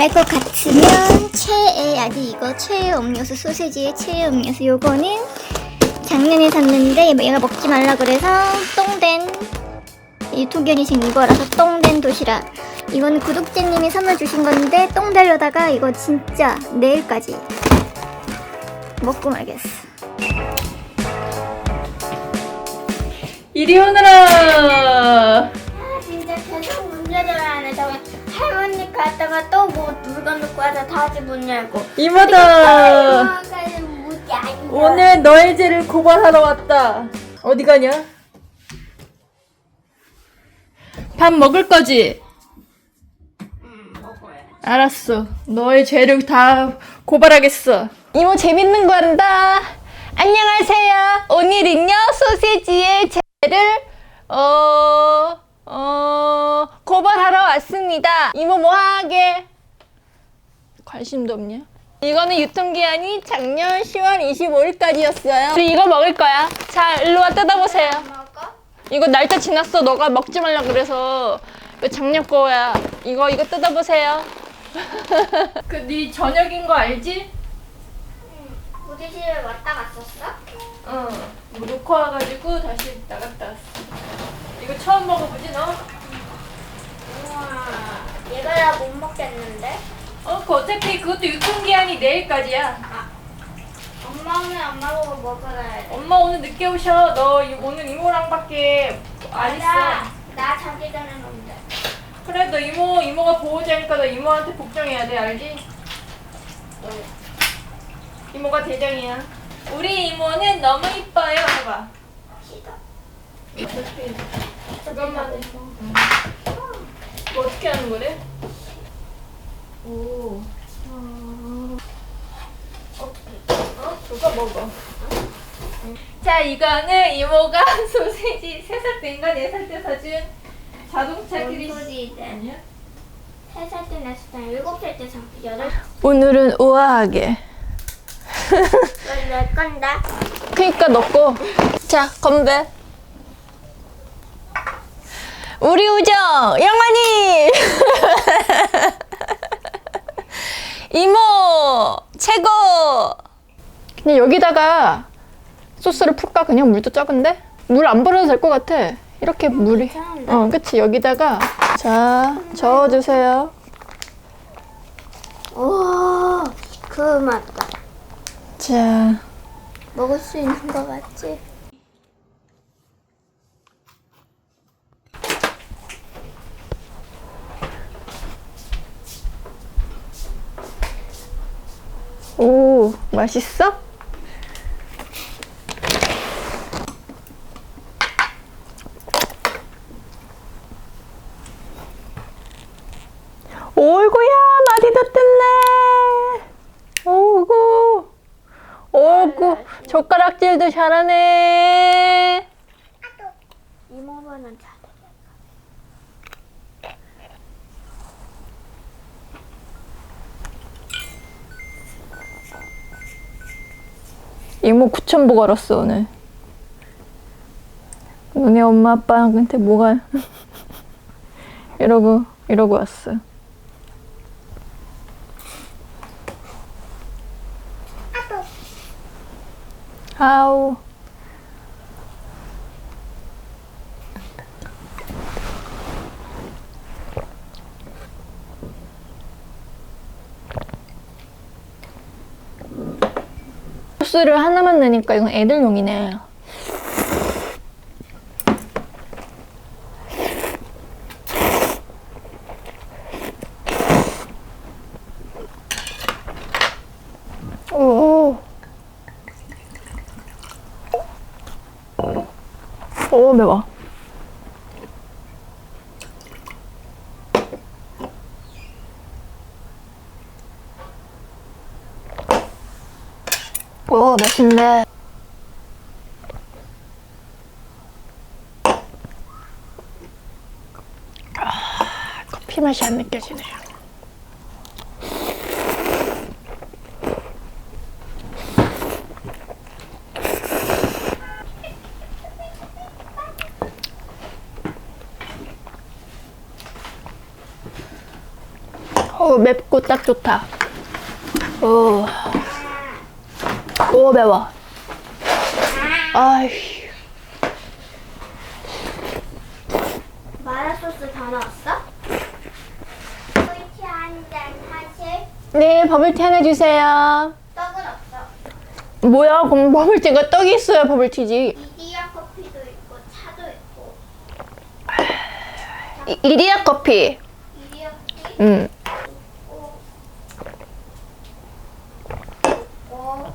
말할 것 같으면 최애 아니 이거 최애 음료수 소세지의 최애 음료수 요거는 작년에 샀는데 얘가 먹지 말라 그래서 똥된 유통기한이신 이거라서 똥된 도시락. 이건 구독자님이 선물 주신 건데 똥 되려다가 이거 진짜 내일까지 먹고 말겠어. 이리 오너라. 아 진짜 계속 문제들 하네 저기 할머니 갔다가 또뭐 물건 놓고 와서 다시 문 열고 이모다. 오늘 오늘 너의 죄를 고발하러 왔다. 어디 가냐? 밥 먹을 거지? 알았어. 너의 죄를 다 고발하겠어. 이모 재밌는 거 한다. 안녕하세요. 오늘은요 소세지의 죄를 어, 어, 고발하러 왔습니다. 이모 뭐 하게? 관심도 없냐? 이거는 유통기한이 작년 10월 25일까지였어요. 우리 이거 먹을 거야. 자, 일로 와 뜯어보세요. 먹어? 이거 날짜 지났어. 너가 먹지 말라 그래서 이거 작년 거야. 이거 이거 뜯어보세요. 그 네 저녁인 거 알지? 우리 집에 왔다 갔었어? 응. 뭐 놓고 와가지고 다시 나갔다 왔어. 이거 처음 먹어보지 너? 우와 얘가 나못 먹겠는데? 어, 그 어차피 그것도 유통기한이 내일까지야. 엄마는 엄마 보고 돼 엄마 오늘 늦게 오셔. 너 이- 오늘 이모랑밖에 안 있어. 나 자기 전에 먹는데 그래 너 이모 이모가 보호자니까 너 이모한테 복종해야 돼 알지? 이모가 대장이야. 우리 이모는 너무 이뻐요. 해봐. 싫어? 잠깐만. 해. 뭐 어떻게 하는 거래? 오. 어, 어? 먹어. 자, 이거는 이모가 소세지 3살 된가 4살 때 사준 자동차 뭔 그리스. 소리지? 아니야? 세살 때 냈을 때 일곱 살때 상 여덟 오늘은 우아하게. 내 건데 그니까 넣고. 자, 건배. 우리 우정, 영환이! 이모, 최고! 그냥 여기다가 소스를 풀까? 그냥 물도 적은데? 물 안 버려도 될 것 같아. 이렇게 물이. 괜찮은데? 어, 그치. 여기다가. 자, 저어주세요. 오 그 맛다 자. 먹을 수 있는 거 맞지? 오, 맛있어? 오이구야, 마디도 뜯네. 오구. 오구, 젓가락질도 잘하네. 이모는 잘 이모 9천 보 걸었어, 오늘. 너네 엄마 아빠한테 뭐가 이러고 이러고 왔어. 아우. 소스를 하나만 넣으니까 이건 애들용이네. 매워. 오, 맛있네. 아, 커피 맛이 안 느껴지네요. 어, 맵고 딱 좋다. 오, 오 매워. 아이, 마라 소스 다 넣었어? 꿀티 한잔 하실? 네 버블티 하나 주세요. 떡은 없어. 뭐야? 그럼 버블티가 떡이 있어야 버블티지. 이디야 커피도 있고 차도 있고. 이, 이디야 커피. 이디야 커피 응. 있고. 있고.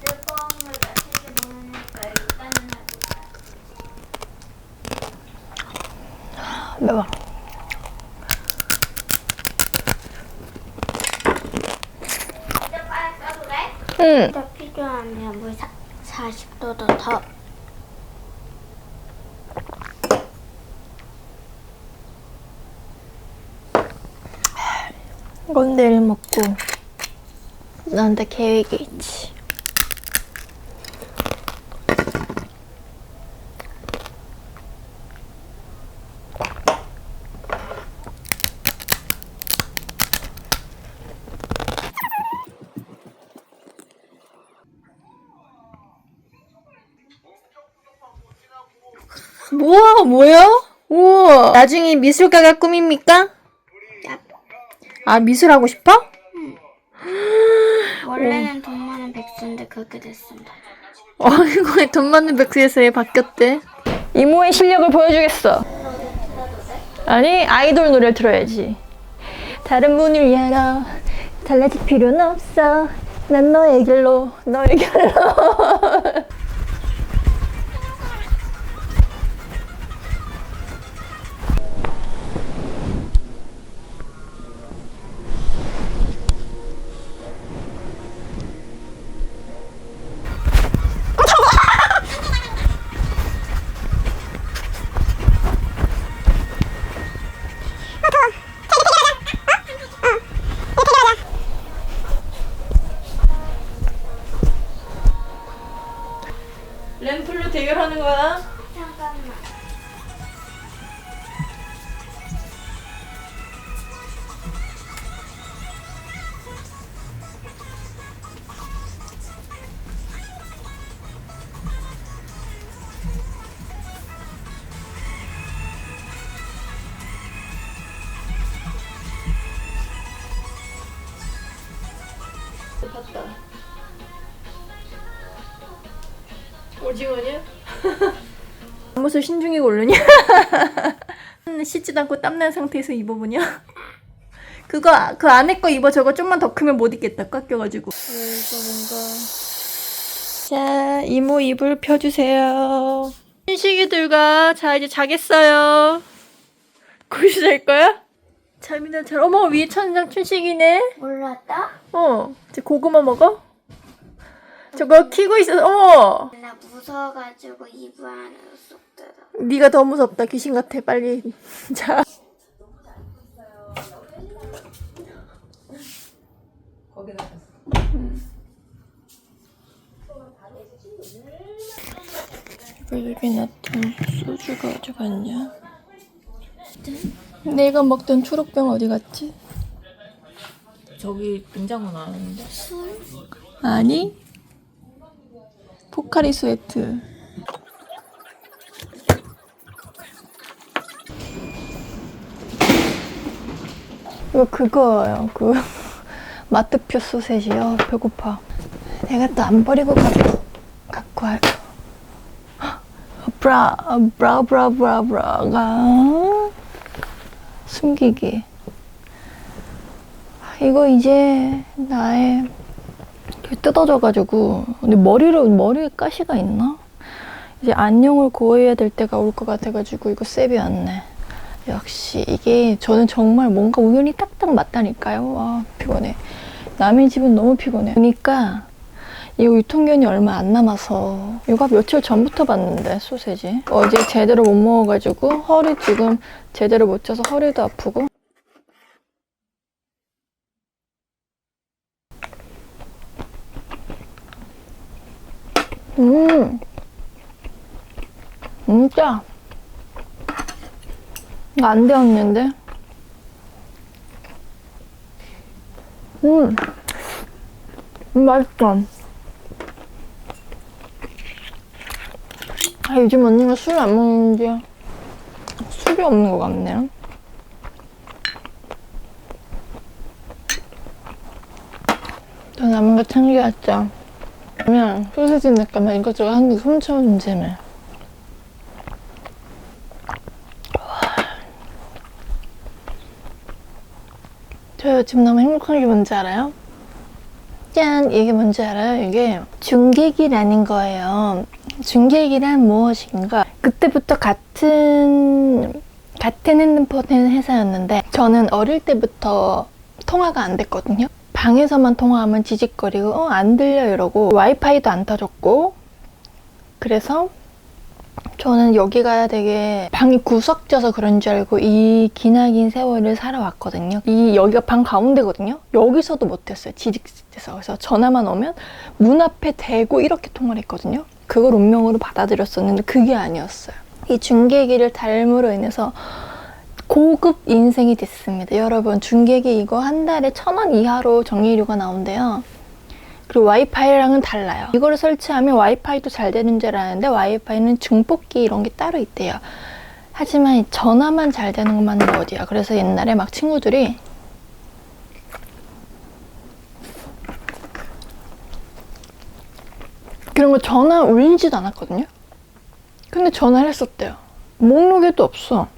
뜨거운 물 며칠 먹으니까 일단은 하고 매워. 이제 빨리 써도 돼? 응. 더 필요하면 물 40도 더 더. 이건 내일 먹고 나한테 계획이 있지. 우와 뭐야? 우와. 나중에 미술가가 꿈입니까? 아 미술 하고 싶어? 원래는 돈 많은 백수인데 그렇게 됐습니다. 어이구 돈 많은 백수에서 얘 바뀌었대? 이모의 실력을 보여주겠어. 아니 아이돌 노래를 들어야지. 다른 분을 위하여 달라질 필요는 없어. 난 너의 길로 너의 길로 오징어냐? 무슨 신중히 고르냐? 씻지도 않고 땀난 상태에서 입어보냐? 그거 그 안에 거 입어 저거 좀만 더 크면 못 입겠다 깎여가지고 이거 뭔가 자 이모 이불 펴주세요 춘식이들과 자 이제 자겠어요 거기서 잘 거야? 잠이나 잘 어머 위에 천장 춘식이네 몰랐다? 어 이제 고구마 먹어? 저거 키고 있어 어머 나 무서워가지고 이불 안으로 쏙 들어. 네가 더 무섭다 귀신 같아 빨리 자 입에 놨던 소주가 어디 갔냐? 내가 먹던 초록병 어디 갔지? 저기 냉장고 나왔는데 아니 포카리 스웨트. 이거 그거예요. 그 마트표 소세지요. 배고파. 내가 또 안 버리고 갖고 갖고 할 브라 브라 브라 브라 브라가 숨기기. 이거 이제 나의 뜯어져가지고 근데 머리로 머리에 가시가 있나? 이제 안녕을 고해야 될 때가 올 것 같아가지고 이거 세비 왔네. 역시 이게 저는 정말 뭔가 우연히 딱딱 맞다니까요. 아 피곤해. 남의 집은 너무 피곤해. 그러니까 이거 유통기한이 얼마 안 남아서 이거 며칠 전부터 봤는데 소세지 어제 제대로 못 먹어가지고 허리 지금 제대로 못 쪄서 허리도 아프고 음, 진짜 이거 안 되었는데. 음, 음, 맛있다. 아, 요즘 언니가 술안 먹는지 술이 없는 것 같네요. 또 남은 거 챙겨왔죠. 그러면 소세지 넣을까면 이것저것 한개 훔쳐오는 재미. 저 요즘 너무 행복한 게 뭔지 알아요? 짠! 이게 뭔지 알아요? 이게 중계기라는 거예요. 중계기란 무엇인가? 그때부터 같은, 같은 핸드폰 회사였는데, 저는 어릴 때부터 통화가 안 됐거든요. 방에서만 통화하면 지직거리고, 어, 안 들려 이러고, 와이파이도 안 터졌고, 그래서 저는 여기가 되게 방이 구석져서 그런 줄 알고 이 기나긴 세월을 살아왔거든요. 이 여기가 방 가운데거든요. 여기서도 못했어요. 지직돼서 그래서 전화만 오면 문 앞에 대고 이렇게 통화를 했거든요. 그걸 운명으로 받아들였었는데 그게 아니었어요. 이 중계기를 닮으로 인해서 고급 인생이 됐습니다. 여러분 중계기 이거 한 달에 천 원 이하로 정리료가 나온대요. 그리고 와이파이랑은 달라요. 이거를 설치하면 와이파이도 잘 되는 줄 알았는데 와이파이는 중폭기 이런 게 따로 있대요. 하지만 이 전화만 잘 되는 것만은 어디야. 그래서 옛날에 막 친구들이 그런 거 전화 울리지도 않았거든요. 근데 전화를 했었대요. 목록에도 없어.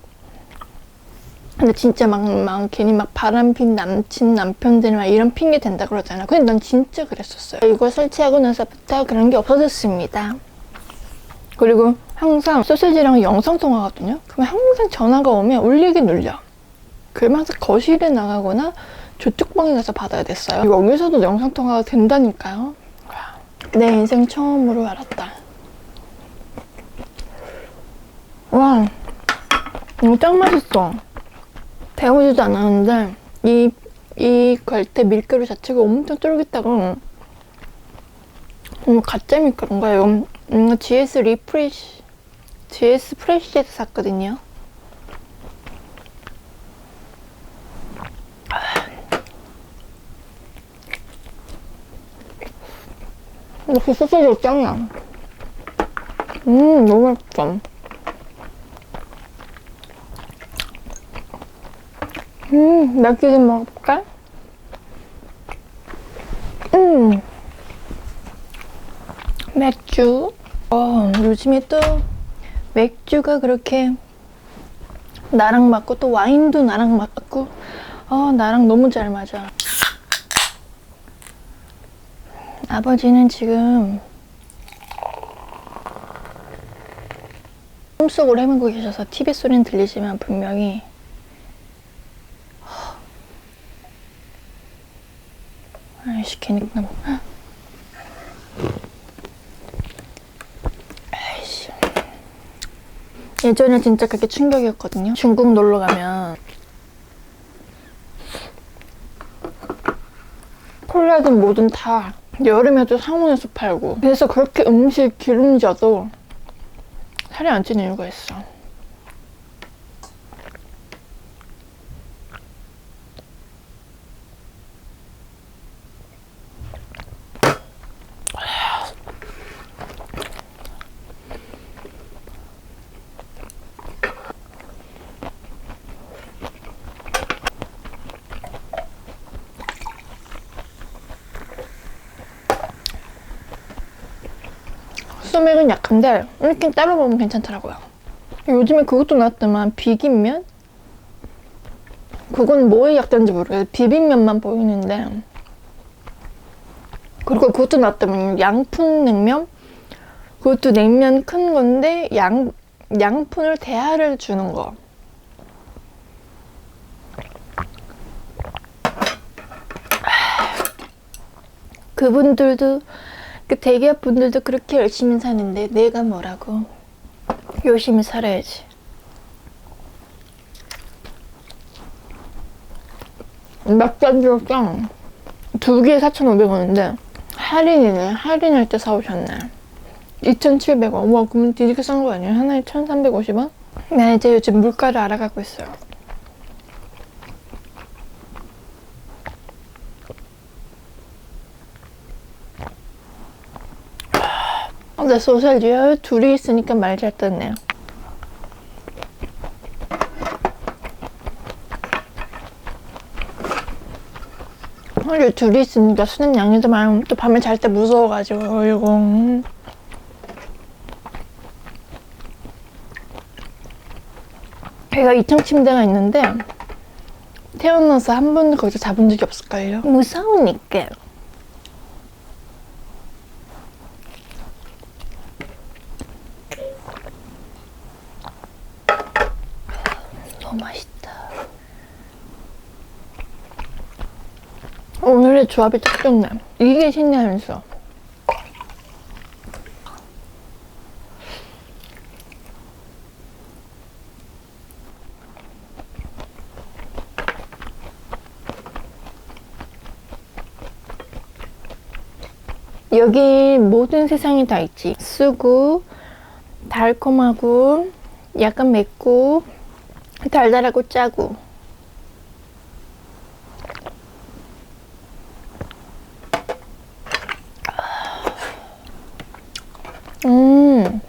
근데 진짜 막, 막 괜히 막 바람핀 남친, 남편들 막 이런 핑계 된다 그러잖아. 근데 난 진짜 그랬었어요. 이거 설치하고 나서부터 그런 게 없어졌습니다. 그리고 항상 소시지랑 영상 통화거든요. 그럼 항상 전화가 오면 울리긴 눌려. 그러면 항상 거실에 나가거나 저쪽 방에 가서 받아야 됐어요. 여기서도 영상 통화가 된다니까요. 내 인생 처음으로 알았다. 와, 이거 짱 맛있어. 데우지도 않았는데 이, 이 갈대 밀가루 자체가 엄청 쫄깃하고 음, 가짜 밀가루인가 이거 음, GS 리프레시 GS 프레시에서 샀거든요. 근데 그 소세지가 짱이야 음 너무 맛있어 음, 맥주 좀 먹어볼까? 음, 맥주. 어, 요즘에 또 맥주가 그렇게 나랑 맞고 또 와인도 나랑 맞고 어, 나랑 너무 잘 맞아. 아버지는 지금 꿈속으로 헤매고 계셔서 TV 소리는 들리지만 분명히 아이씨 그냥 아이씨. 예전에 진짜 그게 충격이었거든요. 중국 놀러 가면 콜라든 뭐든 다 여름에도 상온에서 팔고. 그래서 그렇게 음식 기름져도 살이 안 찌는 이유가 있어 소맥은 약한데 이렇게 따로 먹으면 괜찮더라고요. 요즘에 그것도 나왔더만 비빔면? 그건 뭐에 약자인지 모르겠어요. 비빔면만 보이는데 그리고 그것도 나왔더만 양푼 냉면? 그것도 냉면 큰 건데 양, 양푼을 대하를 주는 거. 그분들도 그 대기업 분들도 그렇게 열심히 사는데 내가 뭐라고 열심히 살아야지. 맥반주랑 두 개에 4,500원인데 할인이네. 할인할 때 사오셨네. 2,700원. 와 그러면 되게 싼 거 아니에요? 하나에 1,350원? 나 이제 요즘 물가를 알아가고 있어요. 어, 내 소셜리아 둘이 있으니까 말 잘 듣네요. 어, 둘이 있으니까 수는 양이도 많고 또 밤에 잘 때 무서워가지고 이거 걔가 2층 침대가 있는데 태어나서 한 번도 거기서 자본 적이 없을걸요. 무서우니까 너무 맛있다 오늘의 조합이 딱 좋네 이게 신기하면서 여기 모든 세상이 다 있지. 쓰고, 달콤하고, 약간 맵고, 달달하고 짜고. 음.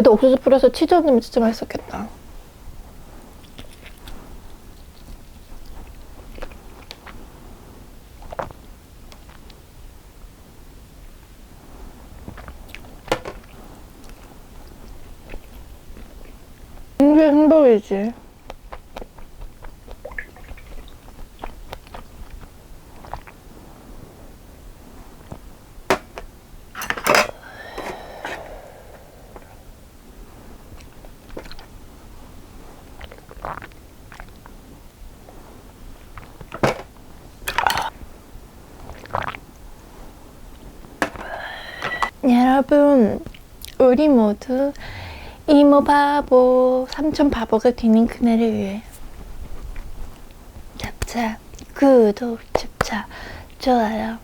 여기다 옥수수 뿌려서 치즈 얹으면 진짜 맛있었겠다. 이게 행복이지. 여러분, 우리 모두 이모 바보, 삼촌 바보가 되는 그날을 위해 잡자, 구독, 잡자, 좋아요.